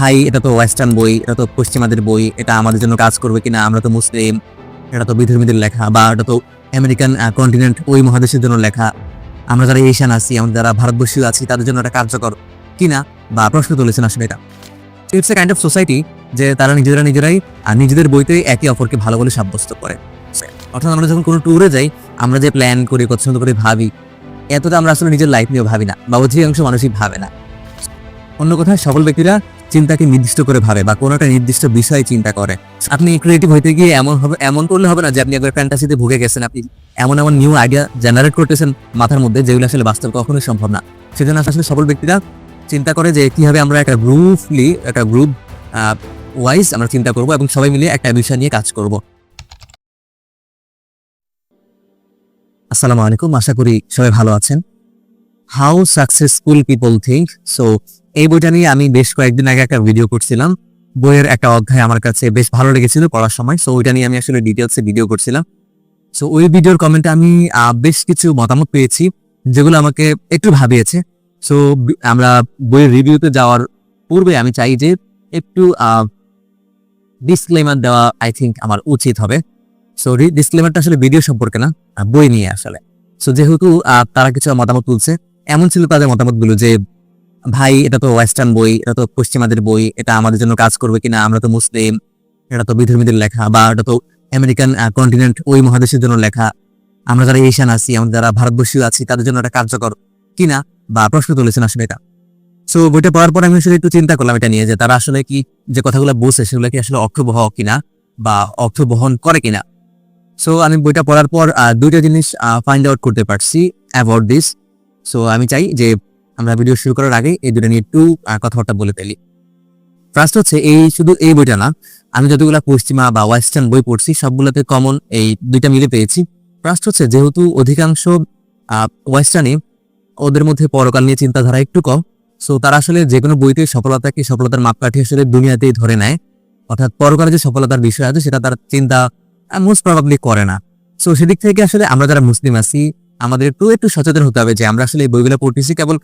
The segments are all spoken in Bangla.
ভাই, এটা তো ওয়েস্টার্ন বই, এটা তো পশ্চিমাদের বই, এটা আমাদের জন্য কাজ করবে কিনা, আমরা তো মুসলিম, এটা তো বিধর্মীদের লেখা, বা এটা তো আমেরিকান কন্টিনেন্ট ওই মহাদেশের জন্য লেখা। আমরা যারা এশিয়ান আছি, আমরা যারা ভারতবর্ষীয় আছি, তাদের জন্য এটা কার্যকর কিনা, বা প্রশ্ন তুলেছেন আসলে এটা। It's a kind of society যে তারা নিজেরা নিজেরাই, আর নিজেদের বইতে একে অপরকে ভালো বলে সাব্যস্ত করে। অর্থাৎ আমরা যখন কোনো ট্যুরে যাই, আমরা যে প্ল্যান করি, পছন্দ করে ভাবি, এতটা আমরা আসলে নিজের লাইফ নিয়েও ভাবি না, বা অধিকাংশ মানুষই ভাবে না। অন্য কথায়, সকল ব্যক্তিরা চিন্তাকে নির্দিষ্ট করে ভাবে বা কোনো একটা নির্দিষ্ট বিষয়ে চিন্তা করে। আপনি ক্রিয়েটিভ হইতে গিয়ে এমন হবে, এমন করলে হবে না যে আপনি একবার ফ্যান্টাসিতে ভুগে গেছেন, আপনি এমন এমন নিউ আইডিয়া জেনারেট করতেছেন মাথার মধ্যে যেগুলো আসলে বাস্তব কখনোই সম্ভব না। সেজন্য আসলে সকল ব্যক্তিরা চিন্তা করে যে কীভাবে আমরা একটা গ্রুপলি একটা গ্রুপ ওয়াইজ আমরা চিন্তা করব এবং সবাই মিলে একটা বিষয় নিয়ে কাজ করব। আসসালামু আলাইকুম, আশা করি সবাই ভালো আছেন। How successful people think so এই বইটা নিয়ে আমি বেশ কয়েকদিন আগে একটা ভিডিও করছিলাম। বইয়ের একটা অধ্যায় আমার কাছে বেশ ভালো লেগেছিল পড়ার সময় সো ওইটা নিয়ে আমি আসলে ডিটেলসে ভিডিও করছিলাম। সো ওই ভিডিওর কমেন্টে আমি বেশ কিছু মতামত পেয়েছি, যেগুলো আমাকে একটু ভাবিয়েছে। সো আমরা বইয়ের রিভিউতে যাওয়ার পূর্বে আমি চাই যে একটু ডিসক্লেমার দেওয়া আই থিঙ্ক আমার উচিত হবে। সো ডিসক্লেমারটা আসলে ভিডিও সম্পর্কে না বই নিয়ে আসলে। সো যেহেতু তারা কিছু মতামত তুলছে, এমন ছিল তাদের মতামতগুলো যে ভাই, এটা তো ওয়েস্টার্ন বই, এটা তো পশ্চিমাদের বই, এটা আমাদের জন্য কাজ করবে কিনা? আমরা তো মুসলিম, এটা তো বিধর্মীদের লেখা, বা এটা তো আমেরিকান কন্টিনেন্ট ওই মহাদেশের জন্য লেখা। আমরা যারা এশিয়ান আছি, আমরা যারা ভারতবর্ষীয় আছি, তাদের জন্য এটা কার্যকর কিনা? বা প্রশ্ন তুলেছেন আসলে এটা। সো বইটা পড়ার পর আমি আসলে একটু চিন্তা করলাম এটা নিয়ে, যে তারা আসলে কি, যে কথাগুলো বলছে, সেগুলো কি আসলে অর্থবহ কিনা, বা অর্থ বহন করে কিনা? সো আমি বইটা পড়ার পর দুইটা জিনিস ফাইন্ড আউট করতে পারছি অ্যাবাউট দিস সো আমি চাই যে আমরা ভিডিও শুরু করার আগে এই দুটো নিয়ে একটু কথাবার্তা বলে ফেলি। ফার্স্ট হচ্ছে এই শুধু এই বইটা না, আমি যতগুলো পশ্চিমা বা ওয়েস্টার্ন বই পড়ছি, সবগুলোতে কমন এই দুইটা মিলে পেয়েছি। ফার্স্ট হচ্ছে যেহেতু অধিকাংশ ওয়েস্টার্নে ওদের মধ্যে পরকাল নিয়ে চিন্তাধারা একটু কম সো তারা আসলে যে কোনো বইতে সফলতাকে সফলতার মাপকাঠি আসলে দুনিয়াতেই ধরে নেয়। অর্থাৎ পরকালে যে সফলতার বিষয় আছে, সেটা তার চিন্তা মোস্ট প্রবাবলি করে না। সো সেদিক থেকে আসলে আমরা যারা মুসলিম আছি আমাদের একটু একটু সচেতন হতে হবে যে আমরা আসলে এই বইগুলো পড়তেছি কেবল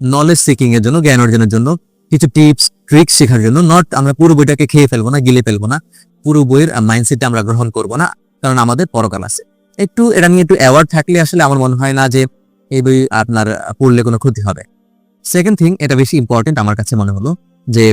নলেজ সিকিং এর জন্য, জ্ঞান অর্জনের জন্য, কিছু টিপস ট্রিক্স শেখার জন্য নট আমরা পুরো বইটাকে খেয়ে ফেলব না, গিলে ফেলব না, পুরো বইয়ের মাইন্ডসেটটা আমরা গ্রহণ করব না, কারণ আমাদের পরকাল আছে। একটু, এটা নিয়ে একটু অ্যাওয়ার্ড থাকলে আসলে আমার মনে হয় না যে এই বই আপনার পড়লে কোনো ক্ষতি হবে। সেকেন্ড থিং এটা বেশি ইম্পর্টেন্ট আমার কাছে মনে হলো যে,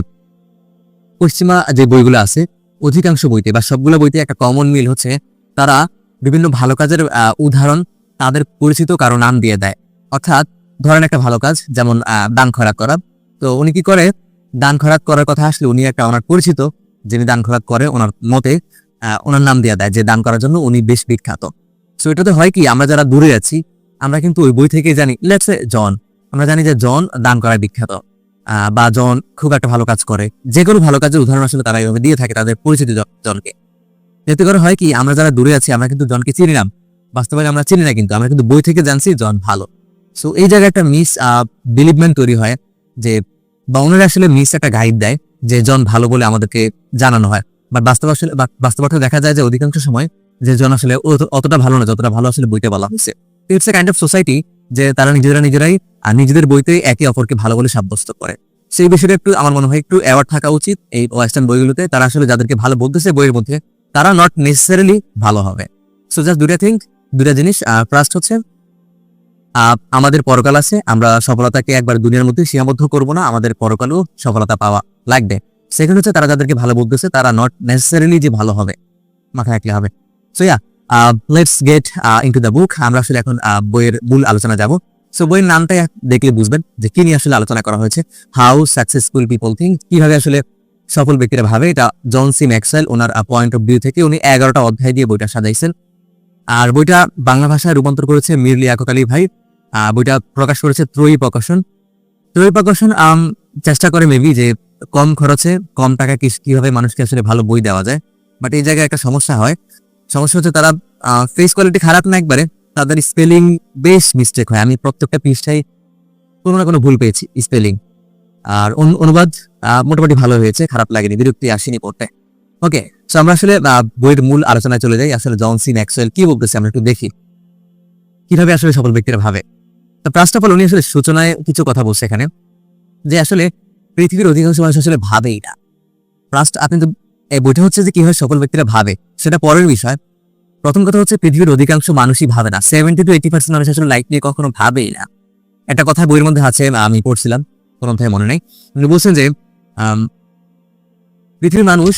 পশ্চিমা যে বইগুলো আছে, অধিকাংশ বইতে বা সবগুলো বইতে একটা কমন মিল হচ্ছে, তারা বিভিন্ন ভালো কাজের উদাহরণ তাদের পরিচিত কারও নাম দিয়ে দেয়। অর্থাৎ ধরেন একটা ভালো কাজ, যেমন দান খরাক করা। তো উনি কি করে? দান খরাক করার কথা আসলে উনি একটা ওনার পরিচিত, যিনি দান খরাক করে ওনার মতে ওনার নাম দিয়ে দেয় যে দান করার জন্য উনি বেশ বিখ্যাত। সো এটাতে হয় কি, আমরা যারা দূরে আছি, আমরা কিন্তু ওই বই থেকে জানি লেটস জন, আমরা জানি যে জন দান করায় বিখ্যাত। বা জন খুব একটা ভালো কাজ করে। যে কোনো ভালো কাজের উদাহরণ আসলে তারা এইভাবে দিয়ে থাকে, তাদের পরিচিত জনকে। এতে করে হয় কি, আমরা যারা দূরে আছি, আমরা কিন্তু জনকে চিনি না। বাস্তবে আমরা চিনি না কিন্তু, আমরা কিন্তু বই থেকে জানছি জন ভালো। সো এই জায়গায় একটা মিস বিলিভমেন্ট তৈরি হয় যে বা ওনারা আসলে মিস একটা গাইড দেয় যে জন ভালো বলে আমাদেরকে জানানো হয়। বাট বাস্তব আসলে, বা- বাস্তব অর্থে দেখা যায় যে অধিকাংশ সময় যে জন আসলে অতটা ভালো না যতটা ভালো আসলে বইতে বলা হয়েছে। It's a kind of society যে তারা নিজেরা নিজেরাই, আর নিজেদের বইতে একে অপরকে ভালো বলে সাব্যস্ত করে। সেই বিষয়টা একটু আমার মনে হয় একটু অ্যাওয়ার্ড থাকা উচিত এই ওয়েস্টার্ন বইগুলোতে। তারা আসলে যাদেরকে ভালো বলতেছে বইয়ের মধ্যে তারা নট নেসেসারিলি ভালো হবে। সো জাস্ট দুটা থিঙ্ক দুটা জিনিস ফার্স্ট হচ্ছে আমাদের পরকাল আছে, আমরা সফলতাকে একবার দুনিয়ার মধ্যে সীমাবদ্ধ করব না, আমাদের পরকালেও সফলতা পাওয়া লাগবে সেখানে হচ্ছে তারা যাদেরকে ভালো বলতেছে, তারা নট নেসেসারিলি যে ভালো হবে, মাথায় রাখলে হবে। So yeah let's get into the book আমরা আসলে এখন বইয়ের মূল আলোচনা যাব। সো বইয়ের নামটা দেখলে বুঝবেন যে কি নিয়ে আসলে আলোচনা করা হয়েছে হাউ সাকসেসফুল পিপল থিঙ্ক কীভাবে আসলে সফল ব্যক্তিরা ভাবে, এটা জন সি ম্যাক্সওয়েল, ওনার পয়েন্ট অফ ভিউ থেকে উনি এগারোটা অধ্যায় দিয়ে বইটা সাজাইছেন। আর বইটা বাংলা ভাষায় রূপান্তর করেছে মিরলি আকক আলী ভাই। বইটা প্রকাশ করেছে ত্রয়ী প্রকাশন। ত্রয়ী প্রকাশন চেষ্টা করে মেবি যে কম খরচে, কম টাকা কীভাবে মানুষকে আসলে ভালো বই দেওয়া যায়। বাট এই জায়গায় একটা সমস্যা হয়। সমস্যা হচ্ছে তারা ফেস কোয়ালিটি খারাপ না একবারে, তাদের স্পেলিং বেশ মিস্টেক হয়। আমি প্রত্যেকটা পৃষ্ঠায় কোনো না কোনো ভুল পেয়েছি স্পেলিং আর অনু- অনুবাদ মোটামুটি ভালো হয়েছে, খারাপ লাগেনি, বিরক্তি আসেনি পড়তে। ওকে সো আমরা আসলে বইয়ের মূল আলোচনায় চলে যাই। আসলে জন সি কি বলতেছে আমরা একটু দেখি। কীভাবে আসলে সফল ব্যক্তিরা ভাবে। তো ফার্স্ট অফ অল উনি আসলে সূচনায় কিছু কথা বলছে এখানে, যে আসলে পৃথিবীর অধিকাংশ মানুষ আসলে ভাবেই না। ফার্স্ট আপনি তো, এই বইটা হচ্ছে যে কীভাবে সকল ব্যক্তিরা ভাবে, সেটা পরের বিষয়। প্রথম কথা হচ্ছে পৃথিবীর অধিকাংশ মানুষই ভাবে না। সেভেন্টি টু এইটি পার্সেন্ট মানুষ আসলে লাইফ নিয়ে কখনো ভাবেই না। একটা কথা বইয়ের মধ্যে আছে, আমি পড়ছিলাম, কোনো মনে নেই। উনি বলছেন যে পৃথিবীর মানুষ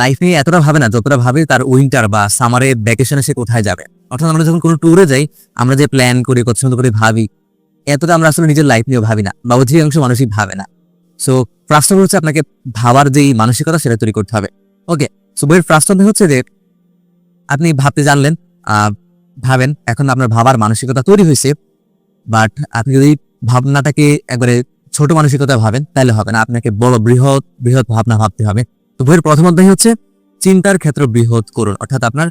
লাইফ এতটা ভাবে না, যতটা ভাবে তার উইন্টার বা সামারে ভ্যাকেশনে সে কোথায় যাবে। অর্থাৎ আমরা যখন কোনো ট্যুরে যাই, আমরা যে প্ল্যান করি কত সুন্দর করে, ভাবি, এতটা আমরা আসলে নিজের লাইফ নিয়েও ভাবি না বা অধিকাংশ মানুষই ভাবে না। সো ফার্স্ট হচ্ছে আপনাকে ভাবার যেই মানসিকতা, সেটা তৈরি করতে হবে। ওকে সো বইয়ের ফার্স্ট হচ্ছে যে, আপনি ভাবতে জানলেন ভাবেন, এখন আপনার ভাবার মানসিকতা তৈরি হয়েছে বাট আপনি যদি ভাবনাটাকে একবারে ছোট মানসিকতা ভাবেন তাহলে হবে না। আপনাকে বড় বৃহৎ বৃহৎ ভাবনা ভাবতে হবে। তো বইয়ের প্রথম অধ্যায় হচ্ছে, চিন্তার ক্ষেত্র বৃহৎ করুন। অর্থাৎ আপনার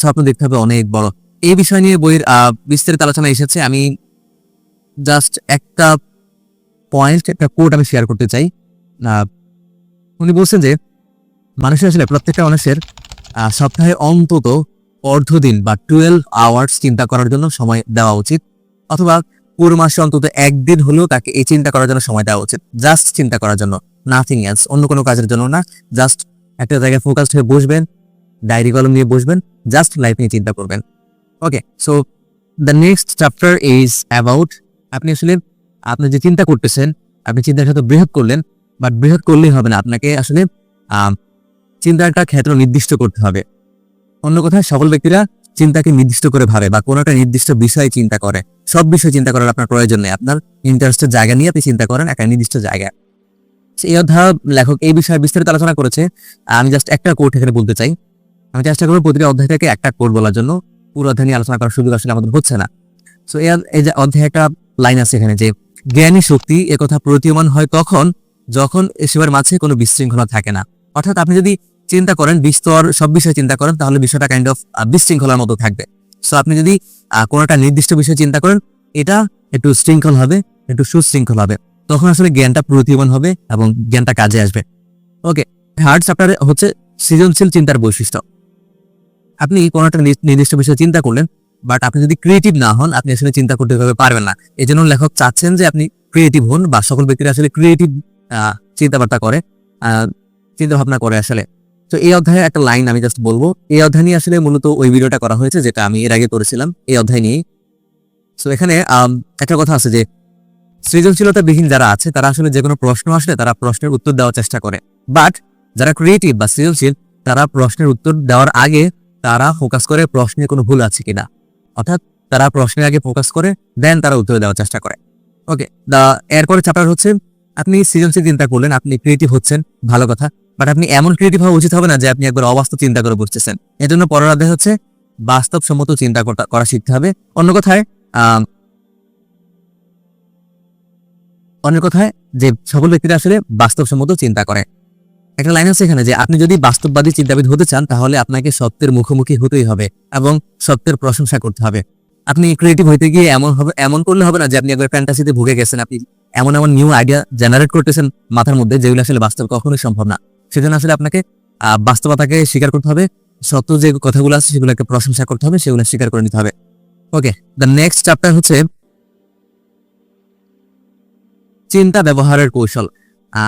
স্বপ্ন দেখতে হবে অনেক বড়। এই বিষয় নিয়ে বইয়ের বিস্তারিত আলোচনা এসেছে। আমি জাস্ট একটা পয়েন্ট একটা কোড আমি শেয়ার করতে চাই। উনি বলছেন যে, মানুষের আসলে প্রত্যেকটা মানুষের সপ্তাহে অন্তত অর্ধ দিন বা টুয়েলভ আওয়ার্স চিন্তা করার জন্য সময় দেওয়া উচিত। অথবা পুরো মাসে অন্তত একদিন হলেও তাকে এই চিন্তা করার জন্য সময় দেওয়া উচিত। জাস্ট চিন্তা করার জন্য নাথিং এলস অন্য কোনো কাজের জন্য না। জাস্ট একটা জায়গায় ফোকাসড হয়ে বসবেন ডায়েরি কলম নিয়ে বসবেন জাস্ট লাইফ নিয়ে চিন্তা করবেন। Okay so the next chapter is about আপনি আসলে আপনি যে চিন্তা করতেছেন, আপনি চিন্তার সাথে বৃহৎ করলেন বাট বৃহৎ করলেই হবে না। আপনাকে আসলে চিন্তার একটা ক্ষেত্র নির্দিষ্ট করতে হবে। অন্য কথায় সকল ব্যক্তিরা চিন্তাকে নির্দিষ্ট করে ভাবে বা কোনো একটা নির্দিষ্ট বিষয়ে চিন্তা করে। সব বিষয়ে চিন্তা করার আপনার প্রয়োজন নেই। আপনার ইন্টারেস্টের জায়গা নিয়ে আপনি চিন্তা করেন একটা নির্দিষ্ট জায়গায় So, এই অধ্যায় লেখক এই বিষয়ে বিস্তারিত আলোচনা করেছে। আমি জাস্ট একটা কোর্ট এখানে বলতে চাই। আমি চেষ্টা করব প্রতিটা অধ্যায় থেকে একটা কোর্ট বলার জন্য। পুরো অধ্যায় নিয়ে আলোচনা করার সুযোগ আসলে আমাদের হচ্ছে না। সো এই যে অধ্যায়ে একটা লাইন আছে এখানে যে জ্ঞানী শক্তি একথা প্রতীয়মান হয় তখন যখন এসবের মাঝে কোনো বিশৃঙ্খলা থাকে না। অর্থাৎ আপনি যদি চিন্তা করেন, বিস্তর সব বিষয়ে চিন্তা করেন, তাহলে বিষয়টা কাইন্ড অফ বিশৃঙ্খলার মতো থাকবে। সো আপনি যদি কোনো একটা নির্দিষ্ট বিষয়ে চিন্তা করেন, এটা একটু শৃঙ্খল হবে, একটু সুশৃঙ্খল হবে। তখন আসলে জ্ঞানটা প্রতীয়মান হবে এবং জ্ঞানটা কাজে আসবে। ওকে থার্ড চ্যাপ্টারে হচ্ছে সৃজনশীল চিন্তার বৈশিষ্ট্য। আপনি কোনো একটা নির্দিষ্ট বিষয়ে চিন্তা করলেন বাট আপনি যদি ক্রিয়েটিভ না হন, আপনি আসলে চিন্তা করতে ভাবে পারবেন না। এই জন্য লেখক চাচ্ছেন যে আপনি ক্রিয়েটিভ হন বা সকল ব্যক্তিরা আসলে ক্রিয়েটিভ চিন্তাবার্তা করে চিন্তা ভাবনা করে আসলে। তো এই অধ্যায়ে একটা লাইন আমি জাস্ট বলব। এই অধ্যায় নিয়ে আসলে মূলত ওই ভিডিওটা করা হয়েছে যেটা আমি এর আগে করেছিলাম। এই অধ্যায় নিয়ে তো এখানে একটা কথা আছে যে, সৃজনশীলতাবিহীন যারা আছে, তারা আসলে যে কোনো প্রশ্ন আসলে তারা প্রশ্নের উত্তর দেওয়ার চেষ্টা করে। বাট যারা ক্রিয়েটিভ বা সৃজনশীল, তারা প্রশ্নের উত্তর দেওয়ার আগে তারা ফোকাস করে প্রশ্নে কোনো ভুল আছে কিনা। অর্থাৎ তারা প্রশ্নের আগে ফোকাস করে দেন তারা উত্তর দেওয়ার চেষ্টা করে। ওকে দা এরপরে চ্যাপ্টার হচ্ছে, আপনি সৃজনশীল চিন্তা করলেন, আপনি ক্রিয়েটিভ হচ্ছেন, ভালো কথা। বাট আপনি এমন ক্রিয়েটিভ হওয়া উচিত হবে না যে আপনি একবার অবাস্তব চিন্তা করে বসতেছেন এজন্য পরের অধ্যায় হচ্ছে বাস্তবসম্মত চিন্তা করা শিখতে হবে। অন্য কথায় অন্য কথায় যে সকল ব্যক্তিরা আসলে বাস্তবসম্মত চিন্তা করে। একটা লাইন আছে এখানে যে আপনি যদি বাস্তববাদী চিন্তাবিদ হতে চান, তাহলে আপনাকে সত্যের মুখোমুখি হতেই হবে এবং সত্যের প্রশংসা করতে হবে। আপনি ক্রিয়েটিভ হইতে গিয়ে এমন হবে, এমন করলে হবে না যে আপনি একবার ফ্যান্টাসিতে ভুগে গেছেন। আপনি এমন এমন নিউ আইডিয়া জেনারেট করতেছেন মাথার মধ্যে যেগুলো আসলে বাস্তব কখনোই সম্ভব না। সেজন্য আসলে আপনাকে বাস্তবতাকে স্বীকার করতে হবে, সত্য যে কথাগুলো আছে সেগুলোকে প্রশংসা করতে হবে, সেগুলো স্বীকার করে নিতে হবে। ওকে দ্য নেক্সট চ্যাপ্টার হচ্ছে চিন্তা ব্যবহারের কৌশল।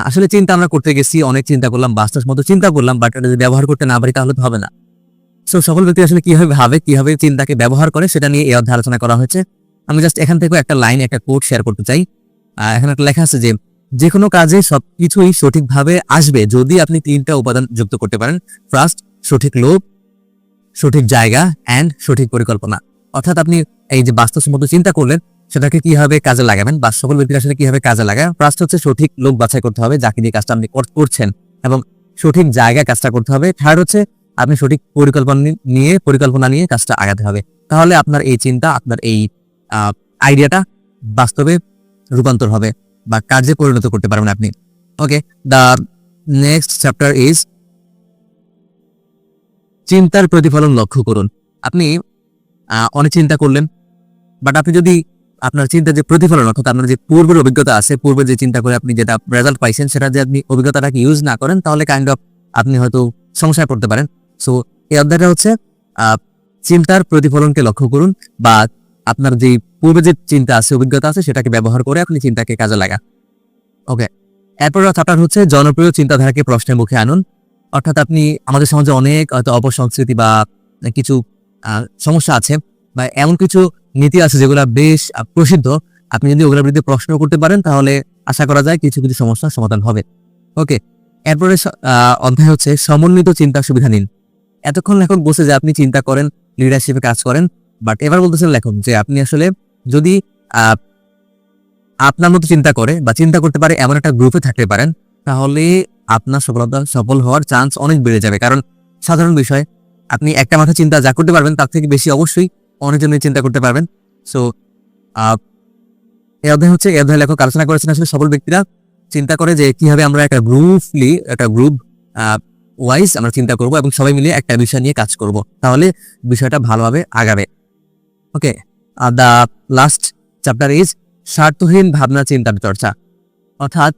আসলে চিন্তা আমরা করতে গেছি, অনেক চিন্তা করলাম, বাস্তব মতো চিন্তা করলাম বাট যদি ব্যবহার করতে না পারি তাহলে হবে না। সো সকল ব্যক্তি আসলে কীভাবে ভাবে, কীভাবে চিন্তাকে ব্যবহার করে সেটা নিয়ে এই অধ্যায় আলোচনা করা হয়েছে। আমি জাস্ট এখান থেকে একটা লাইন একটা কোড শেয়ার করতে চাই। এখানে একটা লেখা আছে যে যে কোনো কাজে সবকিছুই সঠিকভাবে আসবে যদি আপনি তিনটা উপাদান যুক্ত করতে পারেন। ফার্স্ট সঠিক লোভ, সঠিক জায়গা অ্যান্ড সঠিক পরিকল্পনা। অর্থাৎ আপনি এই যে বাস্তবসম্মত চিন্তা করলেন, সেটাকে কীভাবে কাজে লাগাবেন, বা সকল ব্যক্তির আসলে কীভাবে কাজে লাগায় ফার্স্ট হচ্ছে সঠিক লোক বাছাই করতে হবে, যাকে নিয়ে কাজটা আপনি করছেন, এবং সঠিক জায়গায় কাজটা করতে হবে। থার্ড হচ্ছে আপনি সঠিক পরিকল্পনা নিয়ে পরিকল্পনা নিয়ে কাজটা আগাতে হবে। তাহলে আপনার এই চিন্তা, আপনার এই আইডিয়াটা বাস্তবে রূপান্তর হবে। বা কাজে পরিণত করতে পারবেন আপনি। Okay the next chapter is চিন্তার প্রতিফলন লক্ষ্য করুন। আপনি অনেক চিন্তা করলেন বাট আপনি যদি আপনার চিন্তা যে প্রতিফলন, অর্থাৎ আপনার যে পূর্বের অভিজ্ঞতা আছে পূর্বে যে চিন্তা করে আপনি যেটা রেজাল্ট পাইছেন, সেটা যে আপনি অভিজ্ঞতাটাকে ইউজ না করেন, তাহলে কাইন্ড অফ আপনি হয়তো সমস্যায় পড়তে পারেন। সো এই অধ্যায়টা হচ্ছে চিন্তার প্রতিফলনকে লক্ষ্য করুন, বা আপনার যে পূর্বে যে চিন্তা আছে, অভিজ্ঞতা আছে, সেটাকে ব্যবহার করে আপনি চিন্তাকে কাজে লাগা ওকে এরপর চ্যাপ্টার হচ্ছে জনপ্রিয় চিন্তাধারাকে প্রশ্নের মুখে আনুন। অর্থাৎ আপনি, আমাদের সমাজে অনেক হয়তো অপসংস্কৃতি বা কিছু সমস্যা আছে বা এমন কিছু নীতি আছে যেগুলো বেশ প্রসিদ্ধ। আপনি যদি ওগুলোর বিরুদ্ধে প্রশ্ন করতে পারেন, তাহলে আশা করা যায় কিছু কিছু সমস্যার সমাধান হবে। ওকে এরপরে অধ্যায় হচ্ছে সমন্বিত চিন্তা সুবিধা নিন। এতক্ষণ লেখক বসে যে আপনি চিন্তা করেন লিডারশিপে কাজ করেন বাট এবার বলতেছেন লেখক যে আপনি আসলে যদি আপনার মতো চিন্তা করে বা চিন্তা করতে পারে এমন একটা গ্রুপে থাকতে পারেন, তাহলে আপনার সফলতা, সফল হওয়ার চান্স অনেক বেড়ে যাবে। কারণ সাধারণ বিষয়, আপনি একটা মাথা চিন্তা যা করতে পারবেন, তার থেকে বেশি অবশ্যই অনেকজনের চিন্তা করতে পারবেন। সো এই অধ্যায় হচ্ছে এই অধ্যায় লেখক আলোচনা করেছেন আসলে সফল ব্যক্তিরা চিন্তা করে যে কীভাবে আমরা একটা গ্রুপলি একটা গ্রুপ ওয়াইজ আমরা চিন্তা করব এবং সবাই মিলে একটা বিষয় নিয়ে কাজ করব। তাহলে বিষয়টা ভালোভাবে আগাবে। Okay the last chapter is স্বার্থহীন ভাবনা চিন্তার চর্চা অর্থাৎ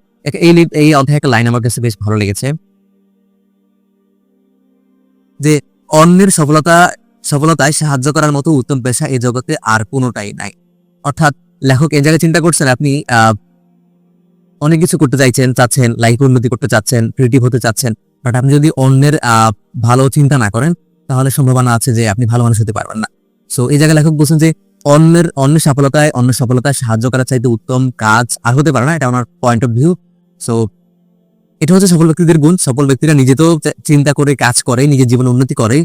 এই এই অধ্যায় একটা লাইন আমার কাছে বেশ ভালো লেগেছে। যে অন্যের সফলতা সফলতায় সাহায্য করার মতো উত্তম পেশা এই জগতে আর কোনোটাই নাই। অর্থাৎ লেখক এই জায়গায় চিন্তা করছেন, আপনি অনেক কিছু করতে চাইছেন, চাচ্ছেন লাইফ উন্নতি করতে চাচ্ছেন ক্রিয়েটিভ হতে চাচ্ছেন বাট আপনি যদি অন্যের ভালো চিন্তা না করেন, তাহলে সম্ভাবনা আছে যে আপনি ভালো মানুষ হতে পারবেন না। সো এই জায়গায় লেখক বলছেন যে অন্যের অন্য সফলতায় অন্য সফলতায় সাহায্য করার চাইতে উত্তম কাজ আর হতে পারে না, এটা আমার পয়েন্ট অফ ভিউ সো এটা হচ্ছে সফল ব্যক্তিদের গুণ। সফল ব্যক্তিরা নিজে তো চিন্তা করে, কাজ করে, নিজের জীবন উন্নতি করে,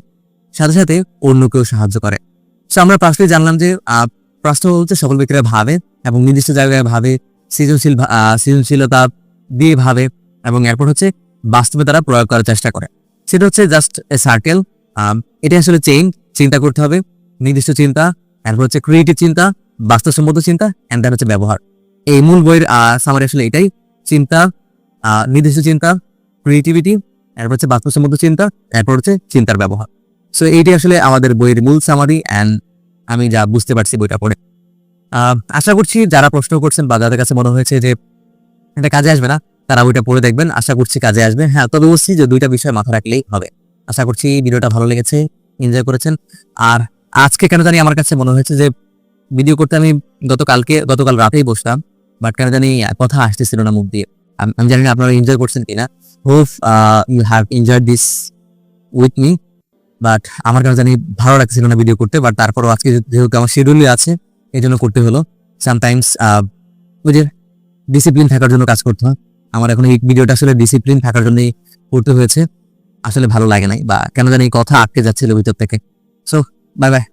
সাথে সাথে অন্যকেও সাহায্য করে। সো আমরা ফার্স্টে জানলাম যে প্রশ্ন হচ্ছে সফল ব্যক্তিরা ভাবে এবং নির্দিষ্ট জায়গায় ভাবে, সৃজনশীল সৃজনশীলতা দিয়ে ভাবে এবং এরপর হচ্ছে বাস্তবে তারা প্রয়োগ করার চেষ্টা করে। সেটা হচ্ছে জাস্ট এ সার্কেল এটা আসলে চেইন চিন্তা করতে হবে, নির্দিষ্ট চিন্তা এরপর হচ্ছে ক্রিয়েটিভ চিন্তা, বাস্তবসম্মত চিন্তা অ্যান্ড দেন হচ্ছে ব্যবহার। এই মূল বইয়ের সামারি আসলে এটাই। চিন্তা নির্দিষ্ট চিন্তা ক্রিয়েটিভিটি এরপর হচ্ছে বাস্তবসম্মত চিন্তা এরপর হচ্ছে চিন্তার ব্যবহার। সো এইটাই আসলে আমাদের বইয়ের মূল সামারি অ্যান্ড আমি যা বুঝতে পারছি বইটা পড়ে। আশা করছি যারা প্রশ্ন করছেন বা যাদের কাছে মনে হয়েছে যে এটা কাজে আসবে না, তারা বইটা পড়ে দেখবেন। আশা করছি কাজে আসবে। হ্যাঁ তবে অবশ্যই যে দুইটা বিষয় মাথা রাখলেই হবে। আশা করছি ভিডিওটা ভালো লেগেছে এনজয় করেছেন। আর আজকে কেন জানি আমার কাছে মনে হয়েছে যে ভিডিও করতে আমি গতকালকে, গতকাল রাতেই বসতাম বাট কেন জানি কথা আসতেছিল না মুখ দিয়ে। আমি জানি না আপনারা এনজয় করছেন কিনা। Hope you have enjoy this with me but আমার কাছে জানি ভালো লাগছিল না ভিডিও করতে বাট তারপরও আজকে যেহেতু আমার শিডিউলই আছে এই জন্য করতে হলো। সামটাইমস ওই যে ডিসিপ্লিন থাকার জন্য কাজ করতে হয়। আমার এখন এই ভিডিওটা আসলে ডিসিপ্লিন থাকার জন্যই করতে হয়েছে। আসলে ভালো লাগে নাই, বা কেন জানি কথা আটকে যাচ্ছিল ভিতর থেকে। So bye bye